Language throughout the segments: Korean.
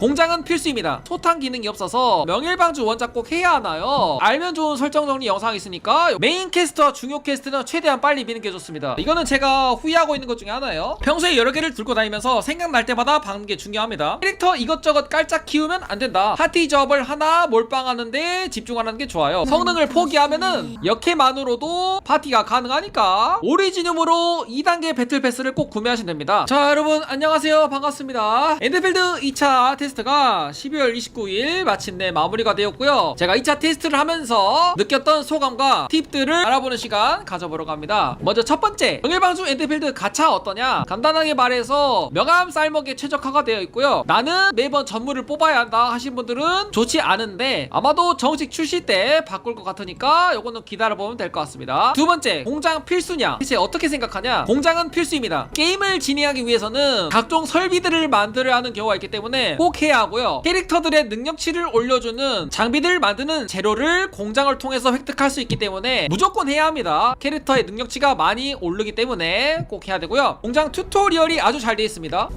공장은 필수입니다. 소탕 기능이 없어서 명일방주 원작 꼭 해야 하나요? 알면 좋은 설정 정리 영상이 있으니까 메인 캐스트와 중요 캐스트는 최대한 빨리 미는 게 좋습니다. 이거는 제가 후회하고 있는 것 중에 하나예요. 평소에 여러 개를 들고 다니면서 생각날 때마다 박는 게 중요합니다. 캐릭터 이것저것 깔짝 키우면 안 된다. 파티 조합을 하나 몰빵하는데 집중하는 게 좋아요. 성능을 포기하면은 역해만으로도 파티가 가능하니까 오리지늄으로 2단계 배틀 패스를 꼭 구매하시면 됩니다. 자 여러분 안녕하세요 반갑습니다. 엔드필드 2차 테스트 가 12월 29일 마침내 마무리가 되었고요. 제가 2차 테스트를 하면서 느꼈던 소감과 팁들을 알아보는 시간 가져보려고 합니다. 먼저 첫 번째 정일방주 엔드필드 가차 어떠냐? 간단하게 말해서 명함 쌀먹에 최적화가 되어 있고요. 나는 매번 전물을 뽑아야 한다 하신 분들은 좋지 않은데 아마도 정식 출시 때 바꿀 것 같으니까 요거는 기다려보면 될 것 같습니다. 두 번째 공장 필수냐? 대체 어떻게 생각하냐? 공장은 필수입니다. 게임을 진행하기 위해서는 각종 설비들을 만들어야 하는 경우가 있기 때문에 꼭 해야 하고요. 캐릭터들의 능력치를 올려주는 장비들을 만드는 재료를 공장을 통해서 획득할 수 있기 때문에 무조건 해야 합니다. 캐릭터의 능력치가 많이 오르기 때문에 꼭 해야 되고요. 공장 튜토리얼이 아주 잘 되어 있습니다.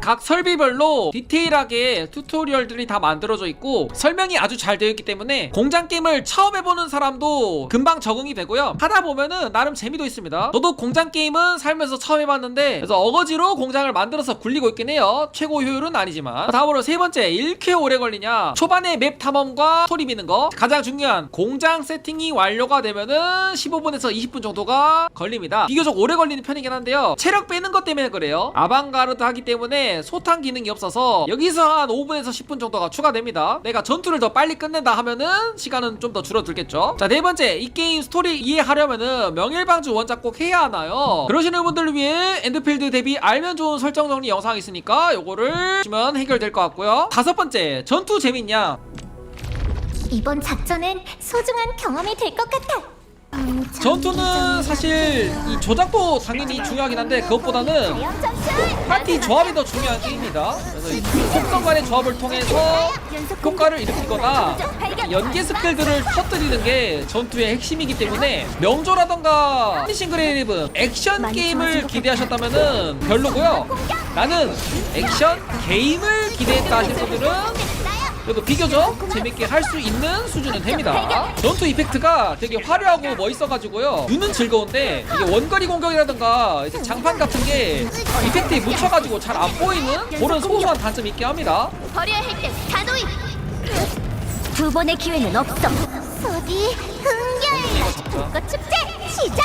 각 설비별로 디테일하게 튜토리얼들이 다 만들어져 있고 설명이 아주 잘 되어 있기 때문에 공장 게임을 처음 해보는 사람도 금방 적응이 되고요. 하다 보면은 나름 재미도 있습니다. 저도 공장 게임은 살면서 처음 해봤는데 그래서 어거지로 공장을 만들어서 굴리고 있긴 해요. 최고 효율은 아니지만. 다음으로 세 번째. 1회 오래 걸리냐? 초반에 맵 탐험과 스토리 미는 거. 가장 중요한 공장 세팅이 완료가 되면은 15분에서 20분 정도가 걸립니다. 비교적 오래 걸리는 편이긴 한데요. 체력 빼는 것 때문에 그래요. 아방가르드 하기 때문에 소탕 기능이 없어서 여기서 한 5분에서 10분 정도가 추가됩니다. 내가 전투를 더 빨리 끝낸다 하면은 시간은 좀 더 줄어들겠죠. 자 네 번째 이 게임 스토리 이해하려면은 명일방주 원작 꼭 해야 하나요? 그러시는 분들을 위해 엔드필드 대비 알면 좋은 설정 정리 영상이 있으니까 요거를 보시면 해결될 것 같고요. 다섯 번째 전투 재밌냐? 이번 작전은 소중한 경험이 될 것 같아. 전투는 사실 이 조작도 당연히 중요하긴 한데 그것보다는! 파티 조합이 더 중요한 게임이다. 그래서 이 속성 간의 조합을 통해서 효과를 일으키거나 연계 스킬들을 터뜨리는 게 전투의 핵심이기 때문에 명조라던가 싱글레이브 액션 게임을 기대하셨다면은 별로고요. 나는 액션 게임을 기대했다 하신 분들은 그래도 비교적 재밌게 할 수 있는 수준은 됩니다. 전투 이펙트가 되게 화려하고 멋있어가지고요. 눈은 즐거운데 이게 원거리 공격이라든가 이제 장판 같은 게 이펙트에 묻혀가지고 잘 안 보이는 그런 소소한 단점이 있긴 합니다. 버려야 할때 단호히! 두 번의 기회는 없어. 어디 흥결! 불꽃 축제 시작!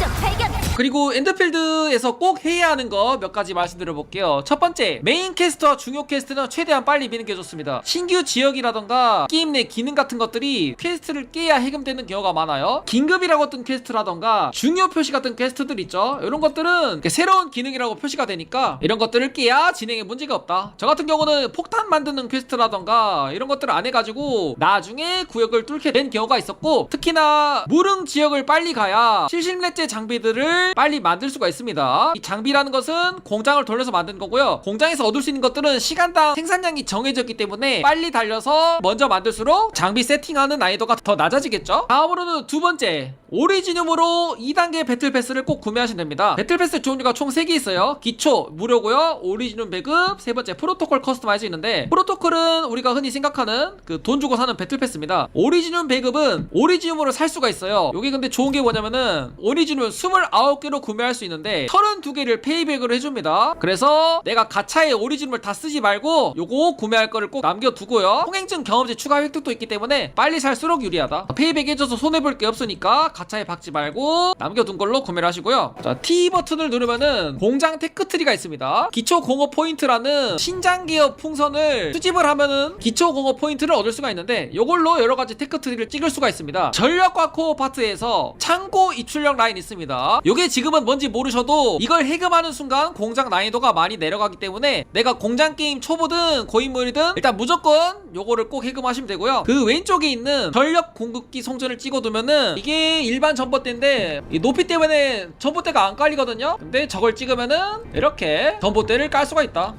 적 발견! 그리고 엔더필드에서 꼭 해야 하는 거 몇 가지 말씀드려 볼게요. 첫 번째, 메인 캐스트와 중요 캐스트는 최대한 빨리 미는 게 좋습니다. 신규 지역이라던가 게임 내 기능 같은 것들이 퀘스트를 깨야 해금되는 경우가 많아요. 긴급이라고 뜬 퀘스트라던가 중요 표시 같은 퀘스트들 있죠. 이런 것들은 새로운 기능이라고 표시가 되니까 이런 것들을 깨야 진행에 문제가 없다. 저 같은 경우는 폭탄 만드는 퀘스트라던가 이런 것들을 안 해가지고 나중에 구역을 뚫게 된 경우가 있었고 특히나 무릉 지역을 빨리 가야 실실례제 장비들을 빨리 만들 수가 있습니다. 이 장비라는 것은 공장을 돌려서 만든 거고요. 공장에서 얻을 수 있는 것들은 시간당 생산량이 정해졌기 때문에 빨리 달려서 먼저 만들수록 장비 세팅하는 난이도가 더 낮아지겠죠? 다음으로는 두 번째. 오리지늄으로 2단계 배틀 패스를 꼭 구매하시면 됩니다. 배틀 패스 종류가 총 3개 있어요. 기초 무료고요. 오리지늄 배급, 세 번째 프로토콜 커스터마이즈 있는데 프로토콜은 우리가 흔히 생각하는 그 돈 주고 사는 배틀 패스입니다. 오리지늄 배급은 오리지늄으로 살 수가 있어요. 여기 근데 좋은 게 뭐냐면은 오리지늄 29개로 구매할 수 있는데 32개를 페이백으로 해줍니다. 그래서 내가 가차에 오리지늄을 다 쓰지 말고 요거 구매할 거를 꼭 남겨두고요. 통행증 경험치 추가 획득도 있기 때문에 빨리 살수록 유리하다. 페이백 해줘서 손해볼 게 없으니까 가 차에 박지 말고 남겨둔 걸로 구매를 하시고요. 자, T 버튼을 누르면은 공장 테크트리가 있습니다. 기초 공업 포인트라는 신장 기업 풍선을 수집을 하면은 기초 공업 포인트를 얻을 수가 있는데 요걸로 여러 가지 테크트리를 찍을 수가 있습니다. 전력과 코어 파트에서 창고 입출력 라인 있습니다. 요게 지금은 뭔지 모르셔도 이걸 해금하는 순간 공장 난이도가 많이 내려가기 때문에 내가 공장 게임 초보든 고인물이든 일단 무조건 요거를 꼭 해금하시면 되고요. 그 왼쪽에 있는 전력 공급기 송전을 찍어두면은 이게 일반 전봇대인데 이 높이 때문에 전봇대가 안 깔리거든요. 근데 저걸 찍으면은 이렇게 전봇대를 깔 수가 있다.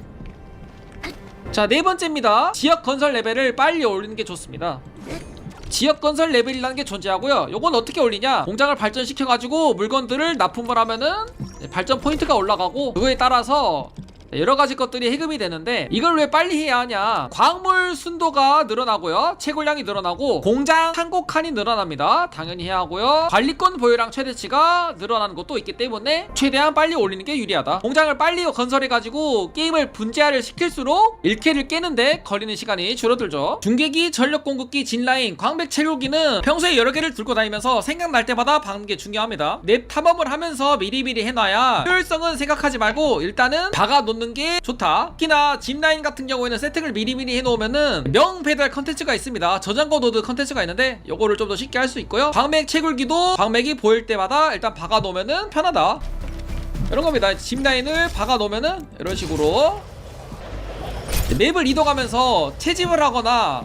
자, 네 번째입니다. 지역 건설 레벨을 빨리 올리는 게 좋습니다. 지역 건설 레벨이라는 게 존재하고요. 요건 어떻게 올리냐? 공장을 발전시켜 가지고 물건들을 납품을 하면은 발전 포인트가 올라가고 그거에 따라서 여러 가지 것들이 해금이 되는데 이걸 왜 빨리 해야 하냐? 광물 순도가 늘어나고요. 채굴량이 늘어나고 공장 한곡 칸이 늘어납니다. 당연히 해야 하고요. 관리권 보유량 최대치가 늘어나는 것도 있기 때문에 최대한 빨리 올리는 게 유리하다. 공장을 빨리 건설해 가지고 게임을 분재화를 시킬수록 1캐를 깨는데 걸리는 시간이 줄어들죠. 중계기 전력 공급기 진라인 광백 채굴기는 평소에 여러 개를 들고 다니면서 생각날 때마다 박는 게 중요합니다. 내 탐험을 하면서 미리미리 해놔야 효율성은 생각하지 말고 일단은 박아 놓는 게 좋다. 특히나 짚라인 같은 경우에는 세팅을 미리미리 해놓으면은 명 배달 컨텐츠가 있습니다. 저장고 노드 컨텐츠가 있는데 요거를 좀 더 쉽게 할 수 있고요. 광맥 채굴기도 광맥이 보일 때마다 일단 박아 놓으면은 편하다. 이런 겁니다. 짚라인을 박아 놓으면은 이런 식으로 맵을 이동하면서 채집을 하거나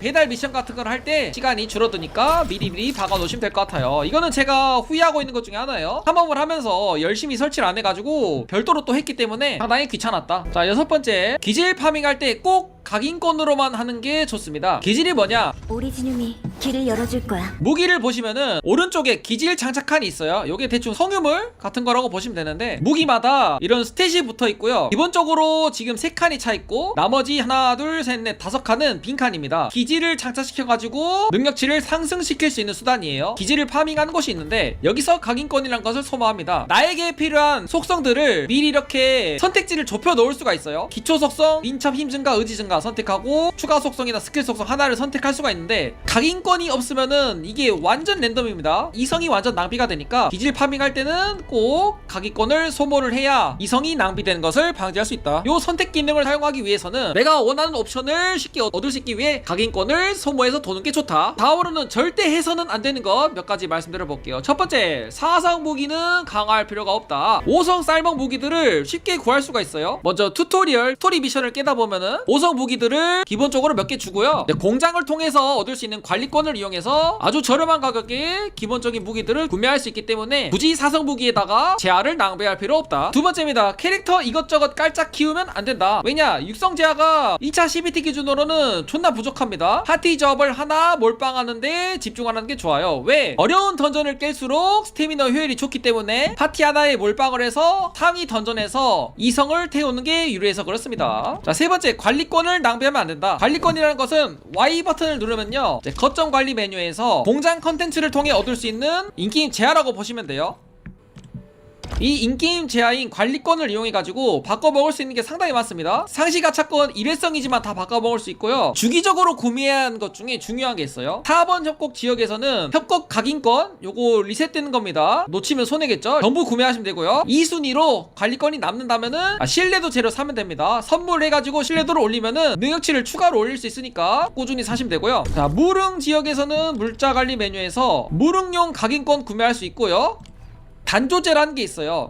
배달 미션 같은 걸 할 때 시간이 줄어드니까 미리미리 박아 놓으시면 될 것 같아요. 이거는 제가 후회하고 있는 것 중에 하나예요. 탐험을 하면서 열심히 설치를 안 해가지고 별도로 또 했기 때문에 상당히 귀찮았다. 자 여섯 번째. 기질 파밍 할 때 꼭 각인권으로만 하는 게 좋습니다. 기질이 뭐냐? 오리지눔이 길을 열어줄 거야. 무기를 보시면은 오른쪽에 기질 장착칸이 있어요. 요게 대충 성유물 같은 거라고 보시면 되는데 무기마다 이런 스탯이 붙어 있고요. 기본적으로 지금 세 칸이 차 있고 나머지 하나, 둘, 셋, 넷, 다섯 칸은 빈 칸입니다. 기질을 장착시켜 가지고 능력치를 상승시킬 수 있는 수단이에요. 기질을 파밍하는 곳이 있는데 여기서 각인권이란 것을 소모합니다. 나에게 필요한 속성들을 미리 이렇게 선택지를 좁혀 놓을 수가 있어요. 기초 속성, 민첩 힘 증가, 의지 증가 선택하고 추가 속성이나 스킬 속성 하나를 선택할 수가 있는데 각인 권이 없으면은 이게 완전 랜덤입니다. 이성이 완전 낭비가 되니까 기질 파밍할 때는 꼭 각인권을 소모를 해야 이성이 낭비되는 것을 방지할 수 있다. 요 선택 기능을 사용하기 위해서는 내가 원하는 옵션을 쉽게 얻을 수 있기 위해 각인권을 소모해서 도는 게 좋다. 다음으로는 절대 해서는 안 되는 것 몇 가지 말씀드려 볼게요. 첫 번째, 사성 무기는 강화할 필요가 없다. 5성 쌀먹 무기들을 쉽게 구할 수가 있어요. 먼저 튜토리얼, 스토리 미션을 깨다 보면은 5성 무기들을 기본적으로 몇 개 주고요. 네, 공장을 통해서 얻을 수 있는 관리권 을 이용해서 아주 저렴한 가격에 기본적인 무기들을 구매할 수 있기 때문에 굳이 사성 무기에다가 재화를 낭비할 필요 없다. 두 번째입니다. 캐릭터 이것저것 깔짝 키우면 안 된다. 왜냐? 육성 재화가 2차 CBT 기준으로는 존나 부족합니다. 파티 접을 하나 몰빵하는데 집중하는 게 좋아요. 왜? 어려운 던전을 깰수록 스태미너 효율이 좋기 때문에 파티 하나에 몰빵을 해서 상위 던전에서 이성을 태우는 게 유리해서 그렇습니다. 자, 세 번째, 관리권을 낭비하면 안 된다. 관리권이라는 것은 Y 버튼을 누르면요. 이제 관리 메뉴에서 공장 컨텐츠를 통해 얻을 수 있는 인게임 제하라고 보시면 돼요. 이 인게임 제하인 관리권을 이용해가지고 바꿔먹을 수 있는 게 상당히 많습니다. 상시 가차권 일회성이지만 다 바꿔먹을 수 있고요. 주기적으로 구매해야 하는 것 중에 중요한 게 있어요. 4번 협곡 지역에서는 협곡 각인권 요거 리셋되는 겁니다. 놓치면 손해겠죠? 전부 구매하시면 되고요. 2순위로 관리권이 남는다면은 아, 신뢰도 재료 사면 됩니다. 선물해가지고 신뢰도를 올리면은 능력치를 추가로 올릴 수 있으니까 꾸준히 사시면 되고요. 자 무릉 지역에서는 물자 관리 메뉴에서 무릉용 각인권 구매할 수 있고요. 단조제라는 게 있어요.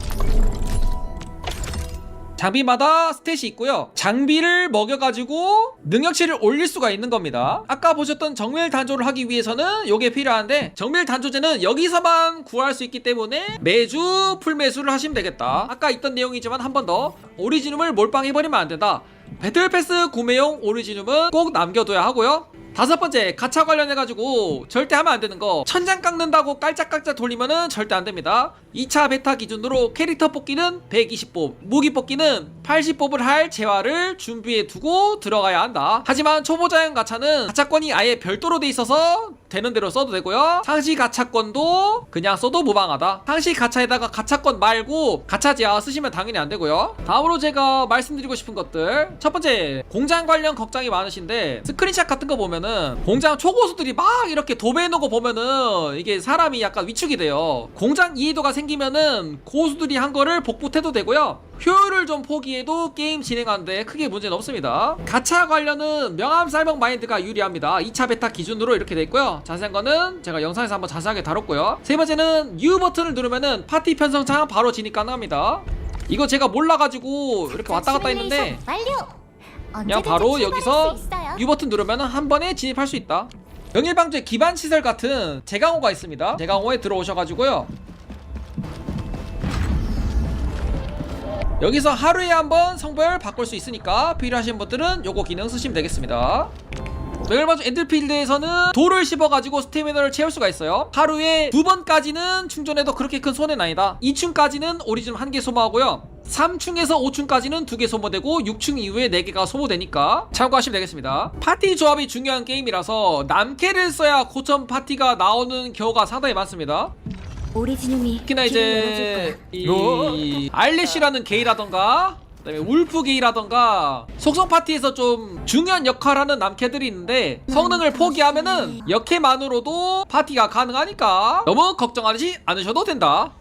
장비마다 스탯이 있고요. 장비를 먹여가지고 능력치를 올릴 수가 있는 겁니다. 아까 보셨던 정밀 단조를 하기 위해서는 이게 필요한데 정밀 단조제는 여기서만 구할 수 있기 때문에 매주 풀매수를 하시면 되겠다. 아까 있던 내용이지만 한 번 더 오리지눔을 몰빵해버리면 안 된다. 배틀패스 구매용 오리지눔은 꼭 남겨둬야 하고요. 다섯 번째 가차 관련해가지고 절대 하면 안 되는 거. 천장 깎는다고 깔짝깔짝 돌리면은 절대 안 됩니다. 2차 베타 기준으로 캐릭터 뽑기는 120뽑 무기 뽑기는 80뽑을 할 재화를 준비해 두고 들어가야 한다. 하지만 초보자용 가차는 가차권이 아예 별도로 돼 있어서 되는 대로 써도 되고요. 상시 가차권도 그냥 써도 무방하다. 상시 가차에다가 가차권 말고 가차 재화 쓰시면 당연히 안 되고요. 다음으로 제가 말씀드리고 싶은 것들. 첫 번째 공장 관련 걱정이 많으신데 스크린샷 같은 거 보면은 공장 초고수들이 막 이렇게 도배해 놓은 거 보면은 이게 사람이 약간 위축이 돼요. 공장 이해도가 생기면은 고수들이 한 거를 복붙해도 되고요. 효율을 좀 포기해도 게임 진행하는데 크게 문제는 없습니다. 가차 관련은 명암 쌀먹 마인드가 유리합니다. 2차 베타 기준으로 이렇게 돼 있고요 자세한 거는 제가 영상에서 한번 자세하게 다뤘고요 세 번째는 U 버튼을 누르면은 파티 편성 창 바로 진입 가능합니다 이거 제가 몰라가지고 이렇게 왔다 갔다 했는데. 그냥 바로 여기서 U 버튼 누르면 한 번에 진입할 수 있다. 영일방주의 기반 시설 같은 제강호가 있습니다. 제강호에 들어오셔가지고요. 여기서 하루에 한 번 성별 바꿀 수 있으니까 필요하신 분들은 요거 기능 쓰시면 되겠습니다. 멜바주 엔들필드에서는 돌을 씹어가지고 스태미너를 채울 수가 있어요. 하루에 두 번까지는 충전해도 그렇게 큰 손해는 아니다. 2층까지는 오리지널 한개 소모하고요. 3층에서 5층까지는 2개 소모되고 6층 이후에 4개가 소모되니까 참고하시면 되겠습니다. 파티 조합이 중요한 게임이라서 남캐를 써야 고점 파티가 나오는 경우가 상당히 많습니다. 오리지눔이 특히나 이제 이 알리시라는 게이라던가 그다음에 울프 게이라던가 속성 파티에서 좀 중요한 역할하는 남캐들이 있는데 성능을 포기하면은 역캐만으로도 파티가 가능하니까 너무 걱정하지 않으셔도 된다.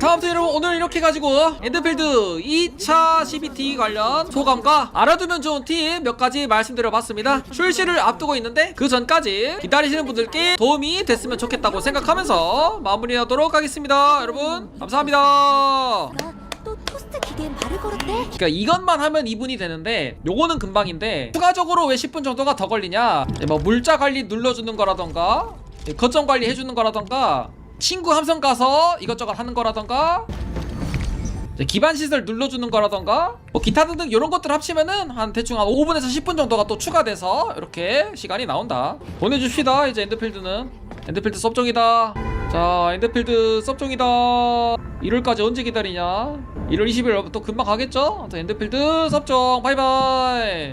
다음부터 여러분 오늘 이렇게 가지고 엔드필드 2차 CBT 관련 소감과 알아두면 좋은 팁 몇 가지 말씀드려봤습니다. 출시를 앞두고 있는데 그 전까지 기다리시는 분들께 도움이 됐으면 좋겠다고 생각하면서 마무리하도록 하겠습니다 여러분. 감사합니다 또 토스트 기계엔 발을 걸었대? 그러니까 이것만 하면 2분이 되는데 요거는 금방인데 추가적으로 왜 10분 정도가 더 걸리냐? 뭐 물자 관리 눌러주는 거라던가 거점 관리 해주는 거라던가 친구 함성 가서 이것저것 하는 거라던가 기반 시설 눌러주는 거라던가 뭐 기타 등등 이런 것들 합치면은 한 대충 한 5분에서 10분 정도가 또 추가돼서 이렇게 시간이 나온다. 보내줍시다 이제 엔드필드는. 엔드필드 섭종이다. 자 엔드필드 섭종이다 1월까지 언제 기다리냐? 1월 20일 또 금방 가겠죠? 아무튼 엔드필드 섭종 바이바이